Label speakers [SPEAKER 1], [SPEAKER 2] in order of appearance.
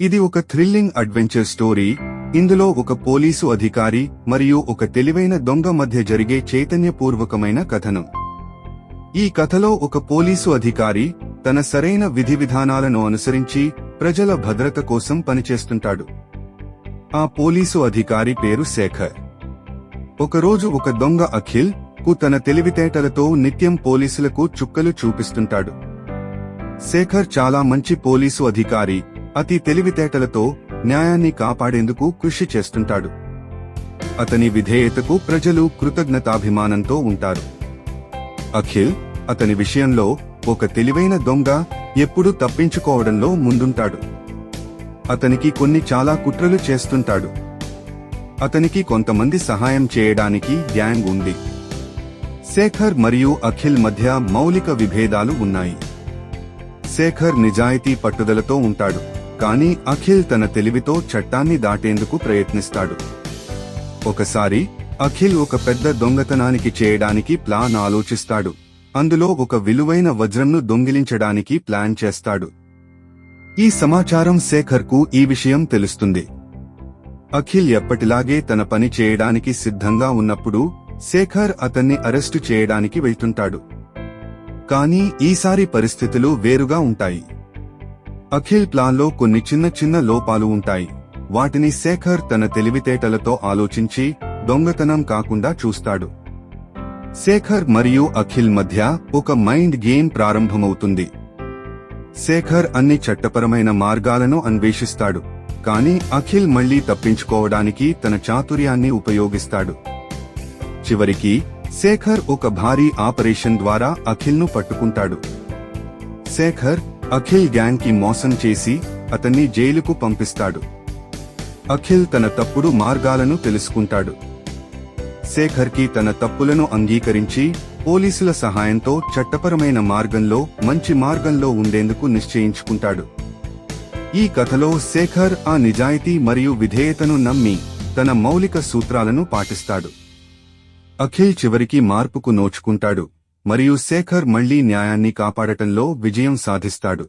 [SPEAKER 1] ఇది ఒక thrilling adventure story. ఇందులో ఒక పోలీసు అధికారి మరియు ఒక తెలివైన దొంగ మధ్య జరిగే చైతన్యపూర్వకమైన కథనం. ఈ కథలో ఒక పోలీసు అధికారి తన సరైన విధి విధానాలను అనుసరించి ప్రజల భద్రత కోసం పనిచేస్తుంటాడు. ఆ పోలీసు అధికారి పేరు శేఖర్. ఒకరోజు ఒక దొంగ అఖిల్కు తన తెలివితేటలతో నిత్యం పోలీసులకు చుక్కలు చూపిస్తుంటాడు. శేఖర్ చాలా మంచి పోలీసు అధికారి అతి తెలివితేటలతో న్యాయాన్ని కాపాడేందుకు కృషి చేస్తుంటాడు. అతని విధేయతకు ప్రజలు కృతజ్ఞతాభిమానంతో ఉంటారు. అఖిల్ అతని విషయంలో ఒక తెలివైన దొంగ ఎప్పుడూ తప్పించుకోవడంలో ముందుంటాడు. అతనికి కొన్ని చాలా కుట్రలు చేస్తుంటాడు. అతనికి కొంతమంది సహాయం చేయడానికి గ్యాంగ్ ఉంది. శేఖర్ మరియు అఖిల్ మధ్య మౌలిక విభేదాలు ఉన్నాయి. శేఖర్ నిజాయితీ పట్టుదలతో ఉంటాడు. కానీ అఖిల్ తన తెలివితో చట్టాన్ని దాటేందుకు ప్రయత్నిస్తాడు. ఒకసారి అఖిల్ ఒక పెద్ద దొంగతనానికి చేయడానికి ప్లాన్ ఆలోచిస్తాడు. అందులో ఒక విలువైన వజ్రంను దొంగిలించడానికి ప్లాన్ చేస్తాడు. ఈ సమాచారం శేఖర్కు ఈ విషయం తెలుస్తుంది. అఖిల్ ఎప్పటిలాగే తన పని చేయడానికి సిద్ధంగా ఉన్నప్పుడు శేఖర్ అతన్ని అరెస్టు చేయడానికి వెళ్తుంటాడు. కానీ ఈసారి పరిస్థితులు వేరుగా ఉంటాయి. అఖిల్ ప్లాన్లో కొన్ని చిన్న చిన్న లోపాలు ఉంటాయి. వాటిని శేఖర్ తన తెలివితేటలతో ఆలోచించి దొంగతనం కాకుండా చూస్తాడు. శేఖర్ మరియు అఖిల్ మధ్య ఒక మైండ్ గేమ్ ప్రారంభమవుతుంది. శేఖర్ అన్ని చట్టపరమైన మార్గాలను అన్వేషిస్తాడు కానీ అఖిల్ మళ్ళీ తప్పించుకోవడానికి తన చాతుర్యాన్ని ఉపయోగిస్తాడు. చివరికి శేఖర్ ఒక భారీ ఆపరేషన్ ద్వారా అఖిల్ను పట్టుకుంటాడు. శేఖర్ అఖిల్ గ్యాంగ్కి మోసం చేసి అతన్ని జైలుకు పంపిస్తాడు. అఖిల్ తన తప్పుడు మార్గాలను తెలుసుకుంటాడు. శేఖర్కి తన తప్పులను అంగీకరించి పోలీసుల సహాయంతో చట్టపరమైన మార్గంలో మంచి మార్గంలో ఉండేందుకు నిశ్చయించుకుంటాడు. ఈ కథలో శేఖర్ ఆ నిజాయితీ మరియు విధేయతను నమ్మి తన మౌలిక సూత్రాలను పాటిస్తాడు. అఖిల్ చివరికి మార్పుకు నోచుకుంటాడు. మరియు శేఖర్ మళ్ళీ న్యాయాన్ని కాపాడటంలో విజయం సాధిస్తాడు.